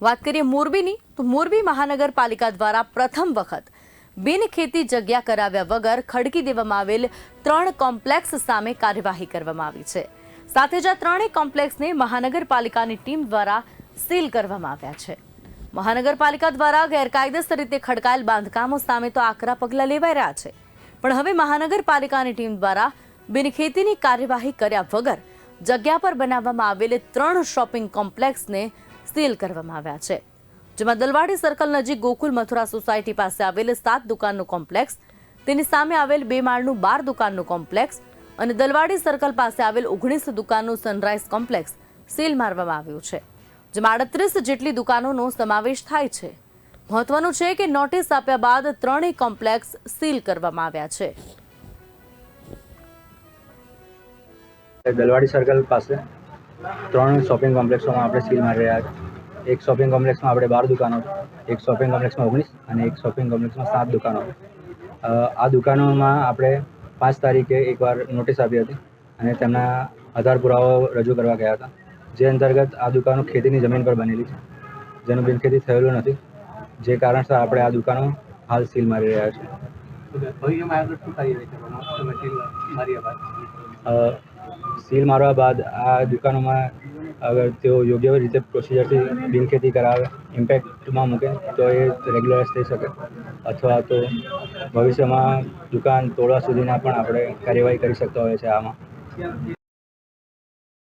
વાત કરીએ મોરબીની, તો મોરબી મહાનગરપાલિકા દ્વારા પ્રથમ વખત બિનખેતી જગ્યા કરાવ્યા વગર ખડકી દેવામાં આવેલ ત્રણ કોમ્પ્લેક્સ સામે કાર્યવાહી કરવામાં આવી છે. સાથે જ આ ત્રણેય કોમ્પ્લેક્સને મહાનગરપાલિકાની ટીમ દ્વારા સીલ કરવામાં આવ્યા છે. મહાનગરપાલિકા દ્વારા ગેરકાયદેસર રીતે ખડકાયેલ બાંધકામો સામે તો આકરા પગલાં લેવાઈ રહ્યા છે. પણ હવે મહાનગરપાલિકાની ટીમ દ્વારા બિનખેતીની કાર્યવાહી કર્યા વગર જગ્યા પર બનાવવામાં આવેલ ત્રણ શોપિંગ કોમ્પ્લેક્સને સીલ કરવામાં આવ્યા છે. જેમાં દલવાડી સર્કલ નજીક ગોકુલ મથુરા સોસાયટી પાસે આવેલ સાત દુકાનનું કોમ્પ્લેક્સ, તેની સામે આવેલ બે માળનું બાર દુકાનનું કોમ્પ્લેક્સ અને દલવાડી સર્કલ પાસે આવેલ ઓગણીસ દુકાનનું સનરાઈઝ કોમ્પ્લેક્સ સીલ મારવામાં આવ્યું છે, જેમાં આડત્રીસ જેટલી દુકાનોનો સમાવેશ થાય છે. મહત્વનું છે કે નોટિસ આપ્યા બાદ ત્રણેય કોમ્પ્લેક્સ સીલ કરવામાં આવ્યા છે. દલવાડી સર્કલ પાસે ત્રણ શોપિંગ કોમ્પ્લેક્સોમાં આપણે સીલ મારી રહ્યા છે. એક શોપિંગ કોમ્પ્લેક્સમાં આપણે બાર દુકાનો એક શોપિંગ કોમ્પ્લેક્સમાં ઓગણીસ અને એક શોપિંગ કોમ્પ્લેક્સમાં સાત દુકાનો. આ દુકાનોમાં આપણે પાંચ તારીખે એકવાર નોટિસ આપી હતી અને તેમના આધાર પુરાવો રજૂ કરવા ગયા હતા. જે અંતર્ગત આ દુકાનો ખેતીની જમીન પર બનેલી છે. જેનું બિનખેતી થયેલું નથી. જે કારણસર આપણે આ દુકાનો હાલ સીલ મારી રહ્યા છીએ. સીલ મારવા બાદ આ દુકાનોમાં અગર તેઓ યોગ્ય રીતે પ્રોસિજરથી બિનખેતી કરાવે ઇમ્પેક્ટમાં મૂકે, તો એ રેગ્યુલરાઇઝ થઈ શકે. અથવા તો ભવિષ્યમાં દુકાન તોડવા સુધીના પણ આપણે કાર્યવાહી કરી શકતા હોઈએ છીએ આમાં.